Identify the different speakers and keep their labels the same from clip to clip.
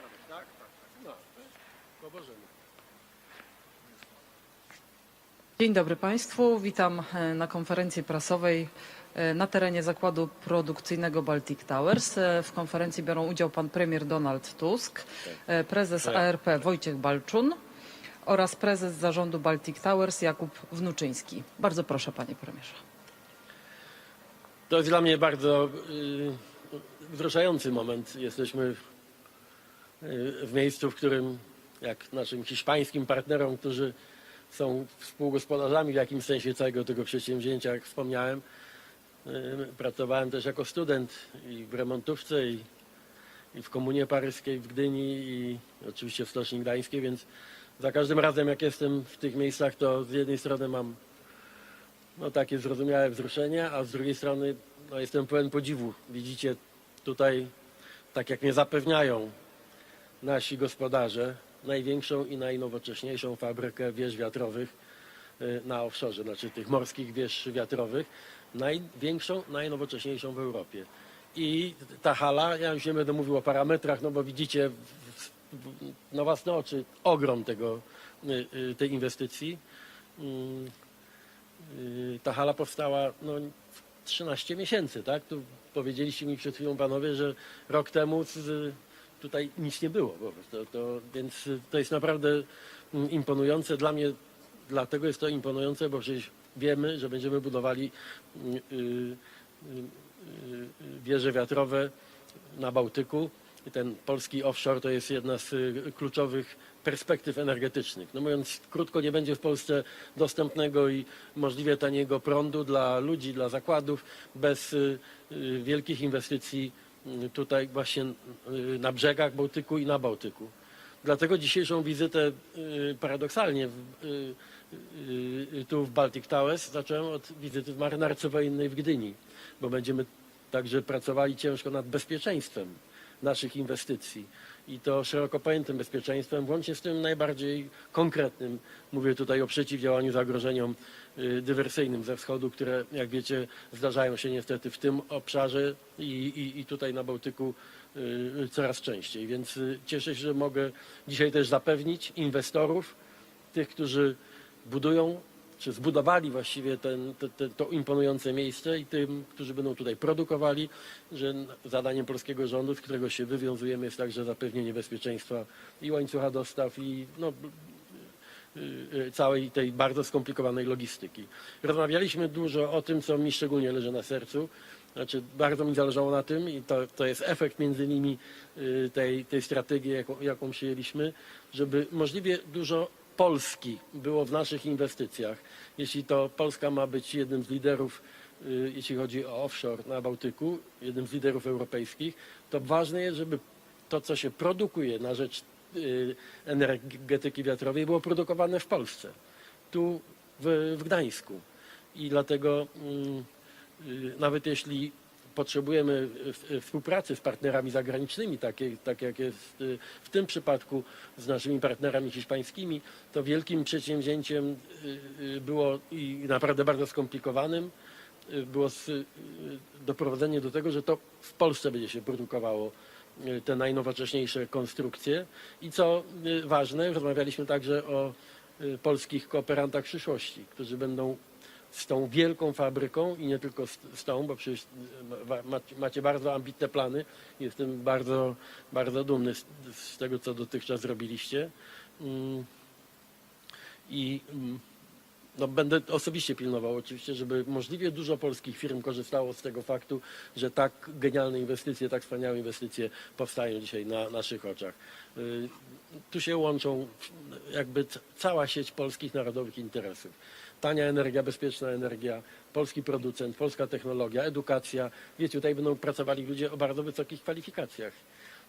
Speaker 1: środek, tak? Tak, tak. No.
Speaker 2: Dzień dobry Państwu. Witam e, na konferencji prasowej e, na terenie zakładu produkcyjnego Baltic Towers. E, W konferencji biorą udział pan premier Donald Tusk, prezes ARP Wojciech Balczun oraz prezes zarządu Baltic Towers Jakub Wnuczyński. Bardzo proszę panie premierze.
Speaker 1: To jest dla mnie bardzo y, wzruszający moment. Jesteśmy w miejscu, w którym jak naszym hiszpańskim partnerom, którzy są współgospodarzami w jakimś sensie całego tego przedsięwzięcia, jak wspomniałem, y, pracowałem też jako student i w remontówce i, i w Komunie Paryskiej w Gdyni i oczywiście w Stoczni Gdańskiej, więc za każdym razem jak jestem w tych miejscach, to z jednej strony mam no, takie zrozumiałe wzruszenie, a z drugiej strony no, jestem pełen podziwu. Widzicie tutaj, tak jak mnie zapewniają nasi gospodarze, największą i najnowocześniejszą fabrykę wież wiatrowych y, na offshore, znaczy tych morskich wież wiatrowych, największą, najnowocześniejszą w Europie. I ta hala, ja już nie będę mówił o parametrach, no bo widzicie na własne oczy ogrom tego, y, y, tej inwestycji. Mm, ta hala powstała no, w 13 miesięcy, tak? Tu powiedzieliście mi przed chwilą panowie, że rok temu tutaj nic nie było. To, to, więc to jest naprawdę mm, imponujące. Dla mnie dlatego jest to imponujące, bo przecież wiemy, że będziemy budowali y, y, y, y, wieże wiatrowe na Bałtyku. Ten polski offshore to jest jedna z kluczowych perspektyw energetycznych. No mówiąc krótko, nie będzie w Polsce dostępnego i możliwie taniego prądu dla ludzi, dla zakładów bez wielkich inwestycji tutaj właśnie y, na brzegach Bałtyku i na Bałtyku. Dlatego dzisiejszą wizytę y, paradoksalnie y, tu w Baltic Towers zacząłem od wizyty w marynarce wojennej w Gdyni, bo będziemy także pracowali ciężko nad bezpieczeństwem naszych inwestycji i to szeroko pojętym bezpieczeństwem, włącznie z tym najbardziej konkretnym. Mówię tutaj o przeciwdziałaniu zagrożeniom y, dywersyjnym ze wschodu, które jak wiecie zdarzają się niestety w tym obszarze i, i, i tutaj na Bałtyku y, coraz częściej. Więc y, cieszę się, że mogę dzisiaj też zapewnić inwestorów, tych, którzy budują, czy zbudowali właściwie ten, te, te, to imponujące miejsce i tym, którzy będą tutaj produkowali, że zadaniem polskiego rządu, z którego się wywiązujemy, jest także zapewnienie bezpieczeństwa i łańcucha dostaw i no, y, y, całej tej bardzo skomplikowanej logistyki. Rozmawialiśmy dużo o tym, co mi szczególnie leży na sercu. Znaczy, bardzo mi zależało na tym i to, to jest efekt między innymi y, tej, tej strategii, jaką, jaką przyjęliśmy, żeby możliwie dużo Polski było w naszych inwestycjach. Jeśli to Polska ma być jednym z liderów, y, jeśli chodzi o offshore na Bałtyku, jednym z liderów europejskich, to ważne jest, żeby to, co się produkuje na rzecz y, energetyki wiatrowej, było produkowane w Polsce, tu w, Gdańsku. I dlatego mm, y, nawet jeśli potrzebujemy współpracy z partnerami zagranicznymi, takie, tak jak jest y, w tym przypadku z naszymi partnerami hiszpańskimi, to wielkim przedsięwzięciem y, y, było i naprawdę bardzo skomplikowanym było doprowadzenie do tego, że to w Polsce będzie się produkowało te najnowocześniejsze konstrukcje. I co ważne, rozmawialiśmy także o polskich kooperantach przyszłości, którzy będą z tą wielką fabryką i nie tylko z, z tą, bo przecież ma- macie, bardzo ambitne plany. Jestem bardzo, bardzo dumny z, z tego, co dotychczas zrobiliście. Mm. I mm, no, będę osobiście pilnował oczywiście, żeby możliwie dużo polskich firm korzystało z tego faktu, że tak genialne inwestycje, tak wspaniałe inwestycje powstają dzisiaj na naszych oczach. Y, Tu się łączą jakby cała sieć polskich narodowych interesów. Tania energia, bezpieczna energia, polski producent, polska technologia, edukacja. Wiecie, tutaj będą pracowali ludzie o bardzo wysokich kwalifikacjach.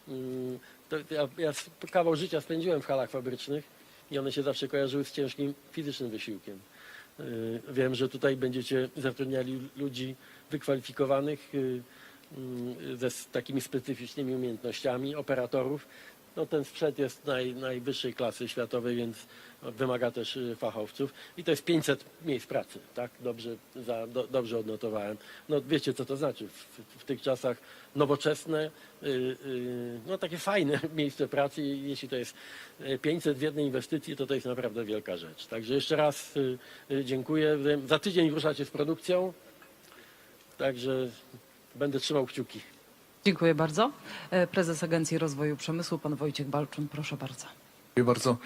Speaker 1: Mm, To ja, ja kawał życia spędziłem w halach fabrycznych i one się zawsze kojarzyły z ciężkim fizycznym wysiłkiem. Y, Wiem, że tutaj będziecie zatrudniali ludzi wykwalifikowanych y, mm, ze takimi specyficznymi umiejętnościami, operatorów. no ten sprzęt jest naj, najwyższej klasy światowej, więc wymaga też y, fachowców. I to jest 500 miejsc pracy, tak? Dobrze, za, do, dobrze odnotowałem. No wiecie, co to znaczy w, w tych czasach nowoczesne, y, y, no takie fajne miejsce pracy. Jeśli to jest y, 500 w jednej inwestycji, to to jest naprawdę wielka rzecz. Także jeszcze raz dziękuję. Za tydzień ruszacie z produkcją, także będę trzymał kciuki.
Speaker 2: Dziękuję bardzo. E, Prezes Agencji Rozwoju Przemysłu, pan Wojciech Balczun, proszę bardzo.
Speaker 3: Dziękuję bardzo,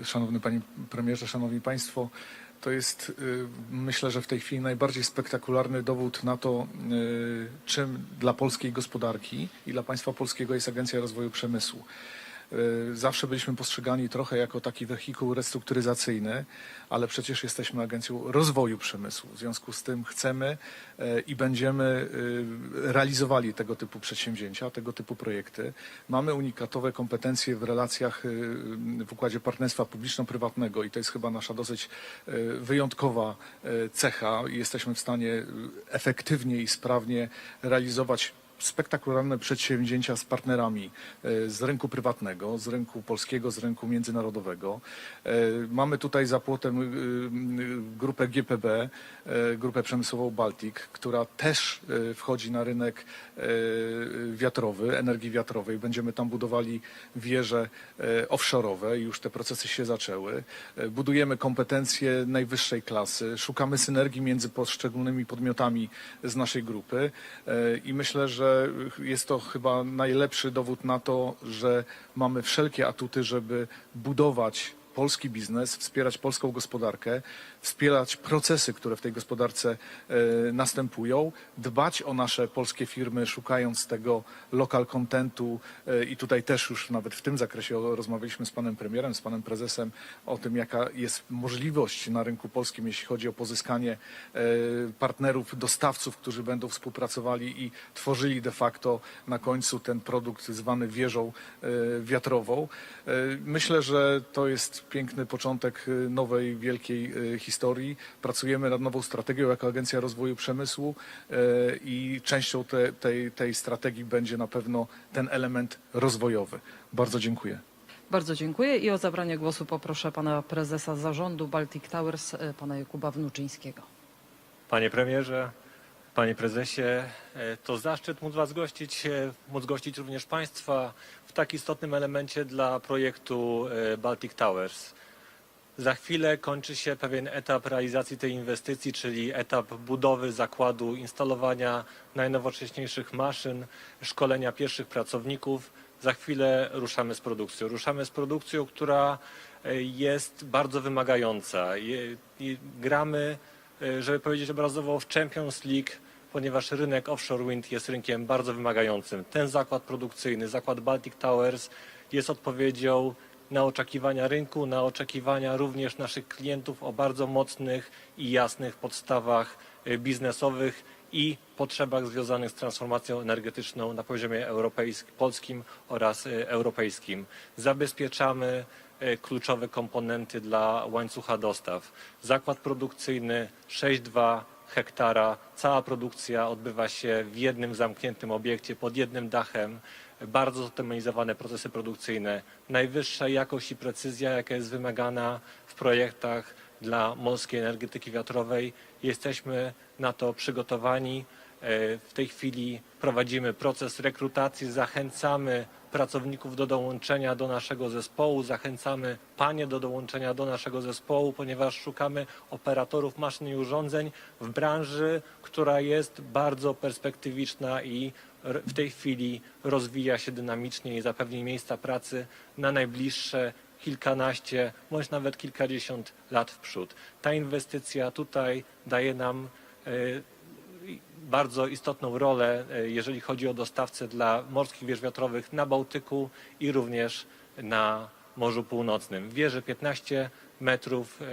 Speaker 3: y, szanowny panie premierze, szanowni państwo. To jest, y, myślę, że w tej chwili najbardziej spektakularny dowód na to, y, czym dla polskiej gospodarki i dla państwa polskiego jest Agencja Rozwoju Przemysłu. Y, Zawsze byliśmy postrzegani trochę jako taki wehikuł restrukturyzacyjny, ale przecież jesteśmy Agencją Rozwoju Przemysłu. W związku z tym chcemy e, i będziemy y, realizowali tego typu przedsięwzięcia, tego typu projekty. Mamy unikatowe kompetencje w relacjach w układzie partnerstwa publiczno-prywatnego i to jest chyba nasza dosyć wyjątkowa cecha. Jesteśmy w stanie efektywnie i sprawnie realizować spektakularne przedsięwzięcia z partnerami e, z rynku prywatnego, z rynku polskiego, z rynku międzynarodowego. E, Mamy tutaj za płotem y, grupę GPB, e, grupę przemysłową Baltic, która też e, wchodzi na rynek e, wiatrowy, energii wiatrowej. Będziemy tam budowali wieże e, offshore'owe już te procesy się zaczęły. E, Budujemy kompetencje najwyższej klasy, szukamy synergii między poszczególnymi podmiotami z naszej grupy E, i myślę, że jest to chyba najlepszy dowód na to, że mamy wszelkie atuty, żeby budować polski biznes, wspierać polską gospodarkę, wspierać procesy, które w tej gospodarce e, następują, dbać o nasze polskie firmy, szukając tego local contentu e, i tutaj też już nawet w tym zakresie rozmawialiśmy z panem premierem, z panem prezesem o tym, jaka jest możliwość na rynku polskim, jeśli chodzi o pozyskanie e, partnerów, dostawców, którzy będą współpracowali i tworzyli de facto na końcu ten produkt zwany wieżą wiatrową. Myślę, że to jest piękny początek nowej, wielkiej e, historii. Pracujemy nad nową strategią jako Agencja Rozwoju Przemysłu e, i częścią te, tej, tej strategii będzie na pewno ten element rozwojowy. Bardzo dziękuję.
Speaker 2: Bardzo dziękuję i o zabranie głosu poproszę pana prezesa zarządu Baltic Towers, e, pana Jakuba Wnuczyńskiego.
Speaker 4: Panie premierze, panie prezesie, e, to zaszczyt móc was gościć, móc gościć również państwa w tak istotnym elemencie dla projektu Baltic Towers. Za chwilę kończy się pewien etap realizacji tej inwestycji, czyli etap budowy zakładu, instalowania najnowocześniejszych maszyn, szkolenia pierwszych pracowników. Za chwilę ruszamy z produkcją. Ruszamy z produkcją, która e, jest bardzo wymagająca. Gramy, e, żeby powiedzieć obrazowo, w Champions League, ponieważ rynek offshore wind jest rynkiem bardzo wymagającym. Ten zakład produkcyjny, zakład Baltic Towers jest odpowiedzią na oczekiwania rynku, na oczekiwania również naszych klientów o bardzo mocnych i jasnych podstawach e, biznesowych i potrzebach związanych z transformacją energetyczną na poziomie europejskim, polskim oraz e, europejskim. Zabezpieczamy e, kluczowe komponenty dla łańcucha dostaw. Zakład produkcyjny 6,2 hektara. Cała produkcja odbywa się w jednym zamkniętym obiekcie pod jednym dachem. Bardzo zoptymalizowane procesy produkcyjne. Najwyższa jakość i precyzja, jaka jest wymagana w projektach dla morskiej energetyki wiatrowej. Jesteśmy na to przygotowani. E, W tej chwili prowadzimy proces rekrutacji, zachęcamy pracowników do dołączenia do naszego zespołu, zachęcamy panie do dołączenia do naszego zespołu, ponieważ szukamy operatorów maszyn i urządzeń w branży, która jest bardzo perspektywiczna i w tej chwili rozwija się dynamicznie i zapewni miejsca pracy na najbliższe kilkanaście bądź nawet kilkadziesiąt lat w przód. Ta inwestycja tutaj daje nam e, bardzo istotną rolę, e, jeżeli chodzi o dostawcę dla morskich wież wiatrowych na Bałtyku i również na Morzu Północnym. Wieże 15 metrów, e,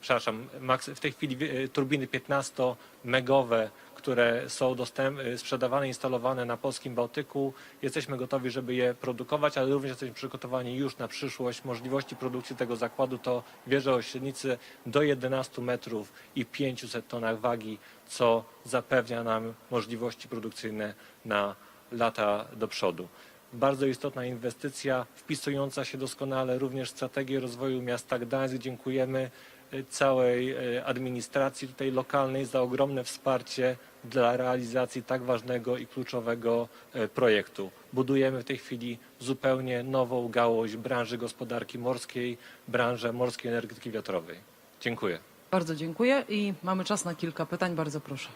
Speaker 4: przepraszam, w tej chwili turbiny 15-megowe, które są dostęp, e, sprzedawane, instalowane na polskim Bałtyku. Jesteśmy gotowi, żeby je produkować, ale również jesteśmy przygotowani już na przyszłość. Możliwości produkcji tego zakładu to wieże o średnicy do 11 metrów i 500 tonach wagi, co zapewnia nam możliwości produkcyjne na lata do przodu. bardzo istotna inwestycja, wpisująca się doskonale również w strategię rozwoju miasta Gdańsk. Dziękujemy y, całej y, administracji tutaj lokalnej za ogromne wsparcie dla realizacji tak ważnego i kluczowego y, projektu. Budujemy w tej chwili zupełnie nową gałąź branży gospodarki morskiej, branżę morskiej energetyki wiatrowej. Dziękuję.
Speaker 2: Bardzo dziękuję i mamy czas na kilka pytań. Bardzo proszę.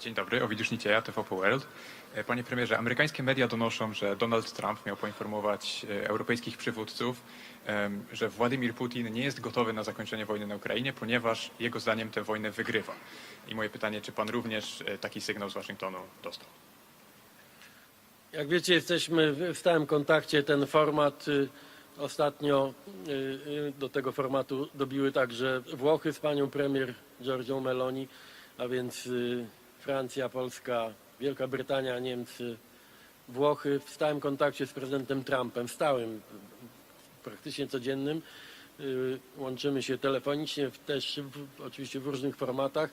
Speaker 5: Dzień dobry, Owidiusz Nicieja, TVP World. E, Panie premierze, amerykańskie media donoszą, że Donald Trump miał poinformować e, europejskich przywódców, że Władimir Putin nie jest gotowy na zakończenie wojny na Ukrainie, ponieważ jego zdaniem tę wojnę wygrywa. I moje pytanie, czy pan również e, taki sygnał z Waszyngtonu dostał?
Speaker 1: Jak wiecie, jesteśmy w stałym kontakcie. Ten format y, ostatnio y, y, do tego formatu dobiły także Włochy z panią premier Giorgią Meloni, a więc Francja, Polska, Wielka Brytania, Niemcy, Włochy w stałym kontakcie z prezydentem Trumpem, stałym, praktycznie codziennym. Y, Łączymy się telefonicznie, też w, oczywiście w różnych formatach.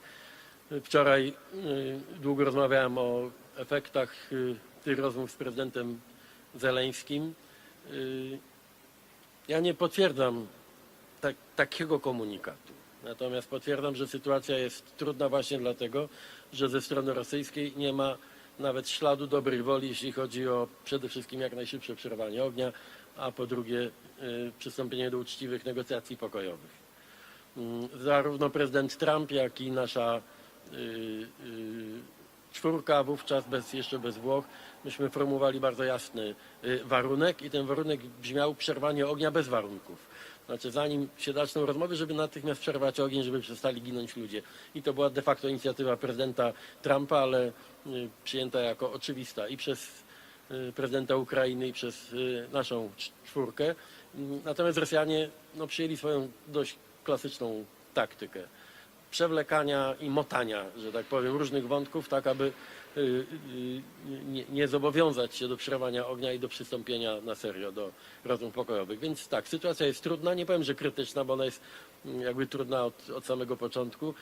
Speaker 1: Wczoraj y, długo rozmawiałem o efektach y, tych rozmów z prezydentem Zeleńskim. Ja nie potwierdzam tak, takiego komunikatu. Natomiast potwierdzam, że sytuacja jest trudna właśnie dlatego, że ze strony rosyjskiej nie ma nawet śladu dobrej woli, jeśli chodzi o przede wszystkim jak najszybsze przerwanie ognia, a po drugie y, przystąpienie do uczciwych negocjacji pokojowych. Mm, Zarówno prezydent Trump, jak i nasza y, y, czwórka, wówczas bez, jeszcze bez Włoch, myśmy formułowali bardzo jasny warunek i ten warunek brzmiał przerwanie ognia bez warunków. Znaczy zanim się zaczną rozmowy, żeby natychmiast przerwać ogień, żeby przestali ginąć ludzie. I to była de facto inicjatywa prezydenta Trumpa, ale y, przyjęta jako oczywista i przez y, prezydenta Ukrainy i przez y, naszą cz- czwórkę. Natomiast Rosjanie no, przyjęli swoją dość klasyczną taktykę przewlekania i motania, że tak powiem, różnych wątków, tak aby nie, nie zobowiązać się do przerwania ognia i do przystąpienia na serio do rozmów pokojowych. Więc tak, sytuacja jest trudna, nie powiem, że krytyczna, bo ona jest mm, jakby trudna od, od samego początku.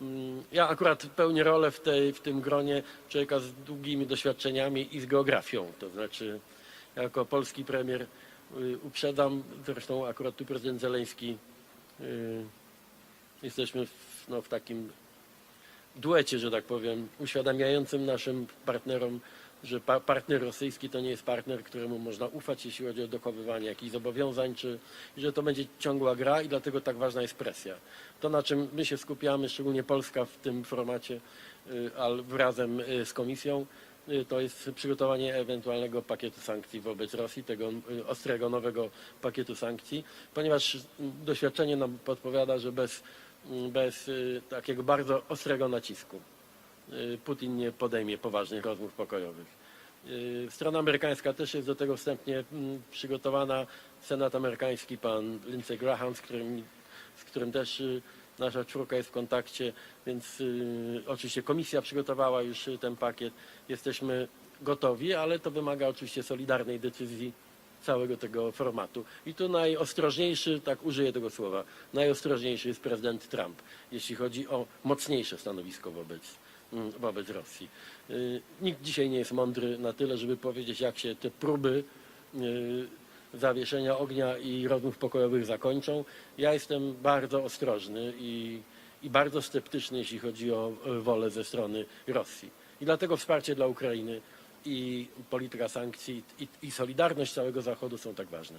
Speaker 1: Mm, Ja akurat pełnię rolę w, tej, w tym gronie człowieka z długimi doświadczeniami i z geografią, to znaczy jako polski premier y, uprzedzam, zresztą akurat tu prezydent Zeleński y, jesteśmy w, no, w takim duecie, że tak powiem, uświadamiającym naszym partnerom, że pa partner rosyjski to nie jest partner, któremu można ufać, jeśli chodzi o dochowywanie jakichś zobowiązań, czy że to będzie ciągła gra i dlatego tak ważna jest presja. To, na czym my się skupiamy, szczególnie Polska w tym formacie, y, ale razem y, z Komisją, y, to jest przygotowanie ewentualnego pakietu sankcji wobec Rosji, tego ostrego, nowego pakietu sankcji, ponieważ doświadczenie nam podpowiada, że bez, bez y, takiego bardzo ostrego nacisku y, Putin nie podejmie poważnych rozmów pokojowych. Y, Strona amerykańska też jest do tego wstępnie mm, przygotowana. Senat amerykański, pan Lindsey Graham, z którym, z którym też nasza czwórka jest w kontakcie, więc oczywiście komisja przygotowała już ten pakiet. Jesteśmy gotowi, ale to wymaga oczywiście solidarnej decyzji całego tego formatu. I tu najostrożniejszy, tak użyję tego słowa, najostrożniejszy jest prezydent Trump, jeśli chodzi o mocniejsze stanowisko wobec, mm, wobec Rosji. Y, Nikt dzisiaj nie jest mądry na tyle, żeby powiedzieć, jak się te próby y, zawieszenia ognia i rozmów pokojowych zakończą. Ja jestem bardzo ostrożny i, i bardzo sceptyczny, jeśli chodzi o e, wolę ze strony Rosji. I dlatego wsparcie dla Ukrainy i polityka sankcji i, i solidarność całego Zachodu są tak ważne.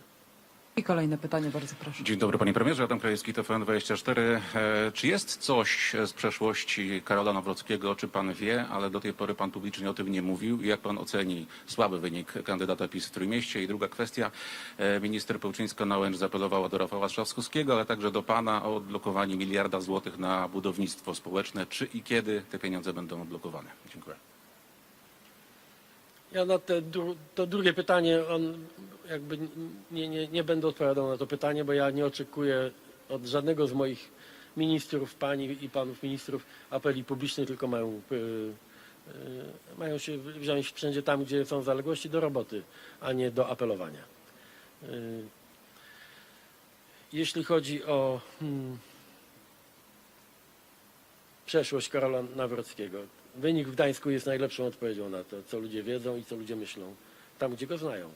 Speaker 2: I kolejne pytanie, bardzo proszę.
Speaker 6: Dzień dobry panie premierze, Adam Krajewski, TVN24. E, Czy jest coś z przeszłości Karola Nawrockiego, czy pan wie, ale do tej pory pan publicznie o tym nie mówił. Jak pan oceni słaby wynik kandydata PiS w Trójmieście? I druga kwestia, e, minister Pełczyńska-Nałęcz zapelowała do Rafała Trzaskowskiego, ale także do pana o odblokowanie miliarda złotych na budownictwo społeczne. Czy i kiedy te pieniądze będą odblokowane? Dziękuję.
Speaker 1: Ja na te, to drugie pytanie, on jakby nie, nie, nie będę odpowiadał na to pytanie, bo ja nie oczekuję od żadnego z moich ministrów, pani i panów ministrów apeli publicznych, tylko mają, y, y, mają się wziąć wszędzie tam, gdzie są zaległości do roboty, a nie do apelowania. Y, Jeśli chodzi o hmm, przeszłość Karola Nawrockiego, wynik w Gdańsku jest najlepszą odpowiedzią na to, co ludzie wiedzą i co ludzie myślą. tam, gdzie go znają.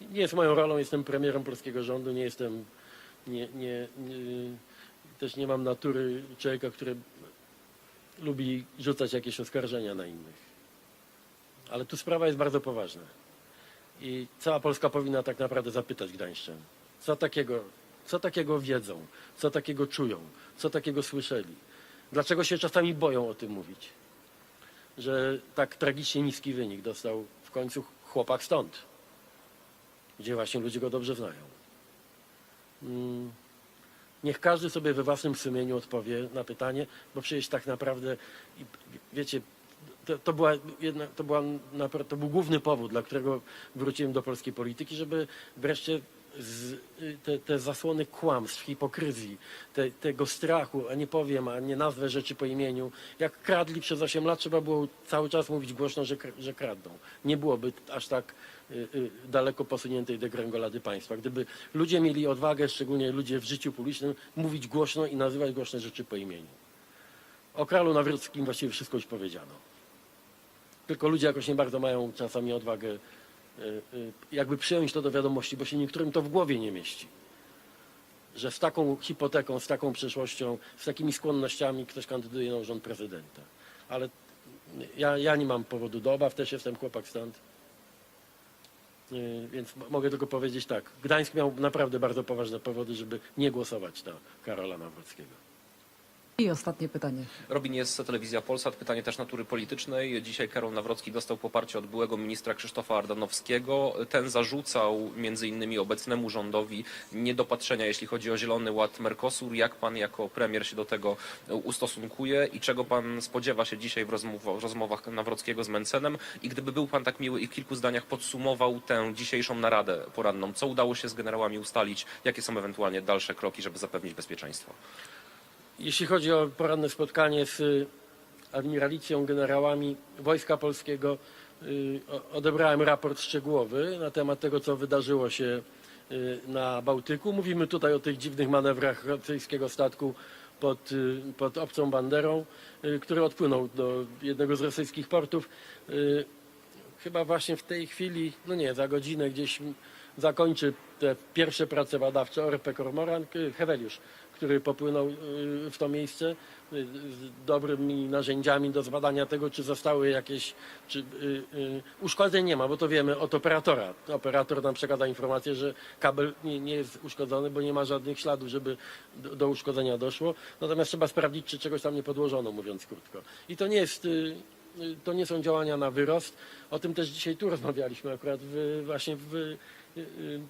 Speaker 1: Nie jest moją rolą, jestem premierem polskiego rządu, nie jestem, nie, nie, nie, też nie mam natury człowieka, który lubi rzucać jakieś oskarżenia na innych. Ale tu sprawa jest bardzo poważna. I cała Polska powinna tak naprawdę zapytać Gdańszczan, co takiego, co takiego wiedzą, co takiego czują, co takiego słyszeli. Dlaczego się czasami boją o tym mówić? Że tak tragicznie niski wynik dostał w końcu chłopak stąd, gdzie właśnie ludzie go dobrze znają. Mm, Niech każdy sobie we własnym sumieniu odpowie na pytanie, bo przecież tak naprawdę, wiecie, to, to, była jedna, to, była to był główny powód, dla którego wróciłem do polskiej polityki, żeby wreszcie z, y, te, te zasłony kłamstw, hipokryzji, te, tego strachu, a nie powiem, a nie nazwę rzeczy po imieniu. Jak kradli przez 8 lat, trzeba było cały czas mówić głośno, że, że kradną. Nie byłoby aż tak y, y, daleko posuniętej degrengolady państwa. Gdyby ludzie mieli odwagę, szczególnie ludzie w życiu publicznym, mówić głośno i nazywać głośne rzeczy po imieniu. O Karolu Nawrockim właściwie wszystko już powiedziano. Tylko ludzie jakoś nie bardzo mają czasami odwagę jakby przyjąć to do wiadomości, bo się niektórym to w głowie nie mieści. Że z taką hipoteką, z taką przyszłością, z takimi skłonnościami ktoś kandyduje na urząd prezydenta. Ale ja, ja nie mam powodu do obaw, też jestem chłopak stąd. Y, Więc mogę tylko powiedzieć tak. Gdańsk miał naprawdę bardzo poważne powody, żeby nie głosować na Karola Nawrockiego.
Speaker 2: I ostatnie pytanie.
Speaker 7: Robin jest telewizja Polsat. Pytanie też natury politycznej. Dzisiaj Karol Nawrocki dostał poparcie od byłego ministra Krzysztofa Ardanowskiego. Ten zarzucał między innymi obecnemu rządowi niedopatrzenia, jeśli chodzi o Zielony Ład Mercosur. Jak pan jako premier się do tego ustosunkuje i czego pan spodziewa się dzisiaj w rozmowach Nawrockiego z Mencenem? I gdyby był pan tak miły i w kilku zdaniach podsumował tę dzisiejszą naradę poranną, co udało się z generałami ustalić? Jakie są ewentualnie dalsze kroki, żeby zapewnić bezpieczeństwo?
Speaker 1: Jeśli chodzi o poranne spotkanie z y, admiralicją, generałami Wojska Polskiego, y, odebrałem raport szczegółowy na temat tego, co wydarzyło się y, na Bałtyku. Mówimy tutaj o tych dziwnych manewrach rosyjskiego statku pod, pod obcą banderą, który odpłynął do jednego z rosyjskich portów. Chyba właśnie w tej chwili, no nie, za godzinę gdzieś zakończy te pierwsze prace badawcze ORP Kormoran, Heweliusz, który popłynął y, w to miejsce y, z dobrymi narzędziami do zbadania tego, czy zostały jakieś, czy y, uszkodzeń nie ma, bo to wiemy od operatora. Operator nam przekazał informację, że kabel nie, nie jest uszkodzony, bo nie ma żadnych śladów, żeby do, do uszkodzenia doszło. Natomiast trzeba sprawdzić, czy czegoś tam nie podłożono, mówiąc krótko. I to nie jest, to nie są działania na wyrost. O tym też dzisiaj tu rozmawialiśmy akurat w, właśnie w, y, y,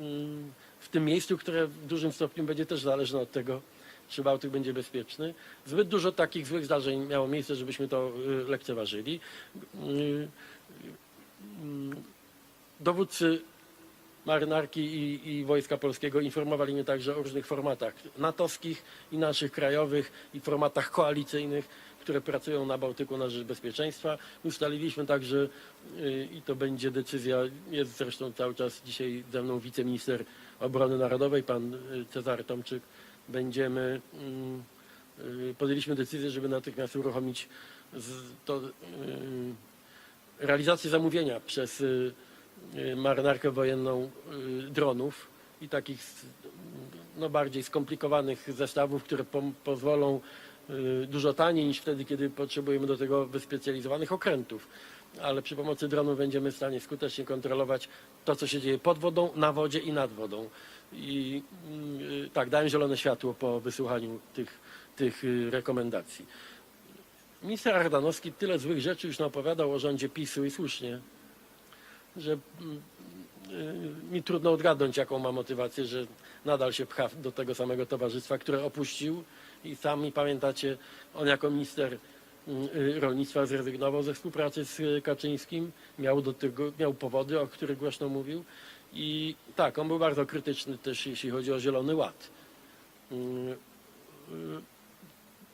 Speaker 1: y, w tym miejscu, które w dużym stopniu będzie też zależne od tego, czy Bałtyk będzie bezpieczny. Zbyt dużo takich złych zdarzeń miało miejsce, żebyśmy to y, lekceważyli. Y, y, Dowódcy marynarki i, i Wojska Polskiego informowali mnie także o różnych formatach natowskich i naszych krajowych i formatach koalicyjnych, które pracują na Bałtyku na rzecz bezpieczeństwa. Ustaliliśmy także i to będzie decyzja, jest zresztą cały czas dzisiaj ze mną wiceminister obrony narodowej, pan y, Cezary Tomczyk. Będziemy, mm, y, podjęliśmy decyzję, żeby natychmiast uruchomić to, y, realizację zamówienia przez marynarkę wojenną dronów i takich no, bardziej skomplikowanych zestawów, które pom- pozwolą dużo taniej niż wtedy, kiedy potrzebujemy do tego wyspecjalizowanych okrętów. Ale przy pomocy dronów będziemy w stanie skutecznie kontrolować to, co się dzieje pod wodą, na wodzie i nad wodą. I y, tak, dałem zielone światło po wysłuchaniu tych, tych y, rekomendacji. Minister Ardanowski tyle złych rzeczy już naopowiadał o rządzie PiSu i słusznie, że mm, y, mi trudno odgadnąć, jaką ma motywację, że nadal się pcha do tego samego towarzystwa, które opuścił i sami pamiętacie, on jako minister mm, rolnictwa zrezygnował ze współpracy z y, Kaczyńskim, miał do tego, miał powody, o których głośno mówił i tak, on był bardzo krytyczny też, jeśli chodzi o Zielony Ład. Mm, y,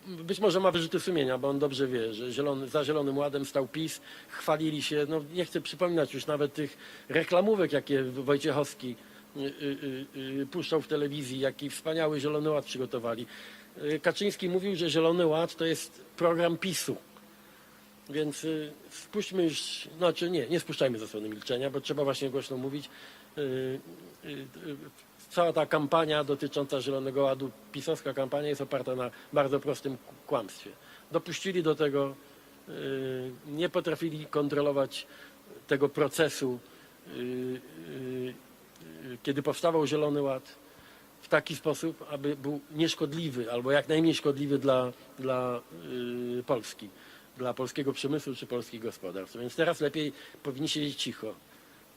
Speaker 1: być może ma wyrzuty sumienia, bo on dobrze wie, że zielony, za Zielonym Ładem stał PiS, chwalili się, no nie chcę przypominać już nawet tych reklamówek, jakie Wojciechowski y, y, y, y, puszczał w telewizji, jaki wspaniały Zielony Ład przygotowali. Y, Kaczyński mówił, że Zielony Ład to jest program PiSu. Więc y, spuśćmy już, znaczy nie, nie spuszczajmy zasłony milczenia, bo trzeba właśnie głośno mówić. Y, y, y, Cała ta kampania dotycząca Zielonego Ładu, pisowska kampania jest oparta na bardzo prostym kłamstwie. Dopuścili do tego, y, nie potrafili kontrolować tego procesu, y, y, y, kiedy powstawał Zielony Ład w taki sposób, aby był nieszkodliwy albo jak najmniej szkodliwy dla, dla y, Polski, dla polskiego przemysłu czy polskich gospodarstw. Więc teraz lepiej powinni siedzieć cicho,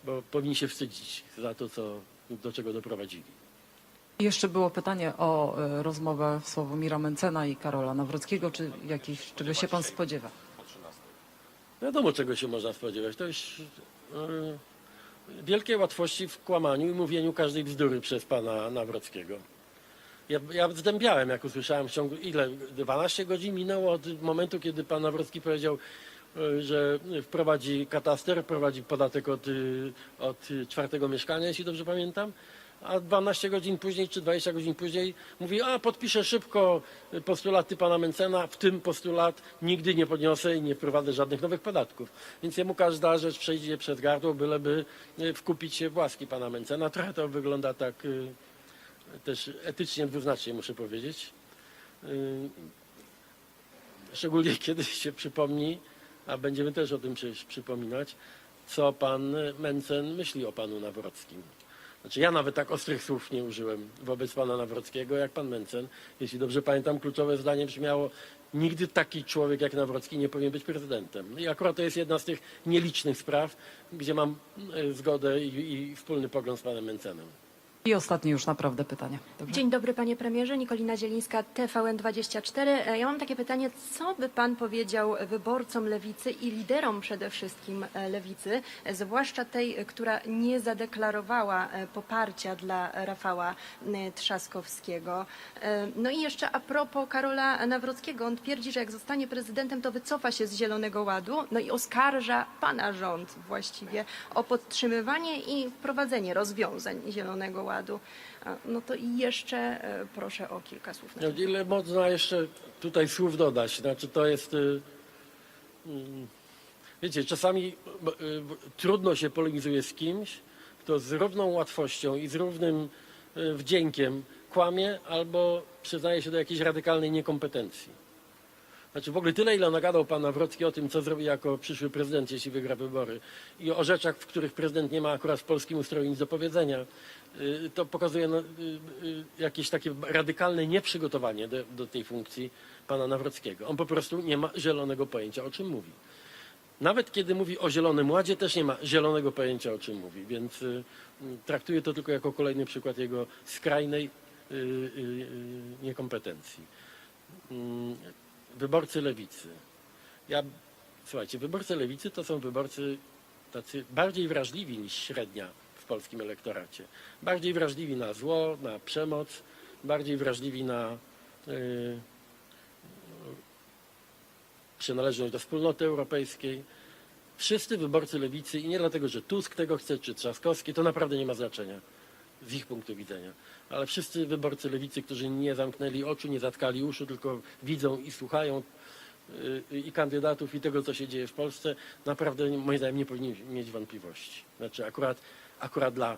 Speaker 1: bo powinni się wstydzić za to, co, do czego doprowadzili.
Speaker 2: Jeszcze było pytanie o e, rozmowę Sławomira Mencena i Karola Nawrockiego, czy jakiś, czego się pan spodziewa?
Speaker 1: Wiadomo, czego się można spodziewać. To już y, wielkie łatwości w kłamaniu i mówieniu każdej bzdury przez pana Nawrockiego. Ja, ja zdębiałem, jak usłyszałem w ciągu, ile, 12 godzin minęło od momentu, kiedy pan Nawrocki powiedział, y, że wprowadzi kataster, wprowadzi podatek od, y, od czwartego mieszkania, jeśli dobrze pamiętam. A 12 godzin później, czy 20 godzin później mówi, a podpiszę szybko postulaty pana Mencena, w tym postulat nigdy nie podniosę i nie wprowadzę żadnych nowych podatków. Więc jemu każda rzecz przejdzie przez gardło, byleby y, wkupić się w łaski pana Mencena. Trochę to wygląda tak y, też etycznie dwuznacznie, muszę powiedzieć. Y, Szczególnie kiedy się przypomni, a będziemy też o tym przecież przypominać, co pan Mencen myśli o panu Nawrockim. Znaczy ja nawet tak ostrych słów nie użyłem wobec pana Nawrockiego jak pan Mencen. Jeśli dobrze pamiętam, kluczowe zdanie brzmiało nigdy taki człowiek jak Nawrocki nie powinien być prezydentem. I akurat to jest jedna z tych nielicznych spraw, gdzie mam e, zgodę i, i wspólny pogląd z panem Mencenem.
Speaker 2: I ostatnie już naprawdę pytanie. Dobrze?
Speaker 8: Dzień dobry panie premierze, Nikolina Zielińska, TVN24. E, Ja mam takie pytanie, co by pan powiedział wyborcom lewicy i liderom przede wszystkim e, lewicy, e, zwłaszcza tej, która nie zadeklarowała poparcia dla Rafała Trzaskowskiego. No i jeszcze a propos Karola Nawrockiego, on twierdzi, że jak zostanie prezydentem, to wycofa się z Zielonego Ładu, no i oskarża pana rząd właściwie o podtrzymywanie i wprowadzenie rozwiązań Zielonego Ładu. No to i jeszcze e, proszę o kilka słów. Na
Speaker 1: No, ile można jeszcze tutaj słów dodać? Znaczy to jest. y, mm, Wiecie, czasami y, trudno się polemizuje z kimś, kto z równą łatwością i z równym y, wdziękiem kłamie albo przyznaje się do jakiejś radykalnej niekompetencji. Znaczy w ogóle tyle, ile nagadał pan Nawrocki o tym, co zrobi jako przyszły prezydent, jeśli wygra wybory i o rzeczach, w których prezydent nie ma akurat w polskim ustroju nic do powiedzenia, y, to pokazuje no, y, y, jakieś takie radykalne nieprzygotowanie do, do tej funkcji pana Nawrockiego. On po prostu nie ma zielonego pojęcia, o czym mówi. Nawet kiedy mówi o Zielonym Ładzie, też nie ma zielonego pojęcia, o czym mówi, więc traktuję to tylko jako kolejny przykład jego skrajnej niekompetencji. Wyborcy lewicy. Ja, słuchajcie, wyborcy lewicy to są wyborcy tacy bardziej wrażliwi niż średnia w polskim elektoracie. Bardziej wrażliwi na zło, na przemoc, bardziej wrażliwi na y, przynależność do wspólnoty europejskiej. Wszyscy wyborcy lewicy i nie dlatego, że Tusk tego chce, czy Trzaskowski, to naprawdę nie ma znaczenia z ich punktu widzenia. Ale wszyscy wyborcy lewicy, którzy nie zamknęli oczu, nie zatkali uszu, tylko widzą i słuchają y, i kandydatów, i tego, co się dzieje w Polsce, naprawdę moim zdaniem nie powinni mieć wątpliwości. Znaczy akurat, akurat dla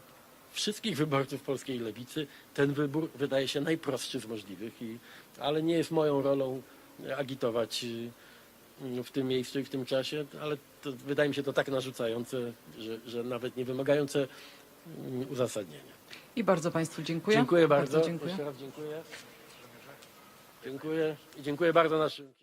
Speaker 1: wszystkich wyborców polskiej lewicy ten wybór wydaje się najprostszy z możliwych, i, ale nie jest moją rolą agitować y, w tym miejscu i w tym czasie, ale to wydaje mi się to tak narzucające, że, że nawet nie wymagające mm, uzasadnienia.
Speaker 2: I bardzo państwu dziękuję.
Speaker 1: Dziękuję bardzo.
Speaker 2: dziękuję.
Speaker 1: Jeszcze raz dziękuję. Dziękuję i dziękuję bardzo naszym.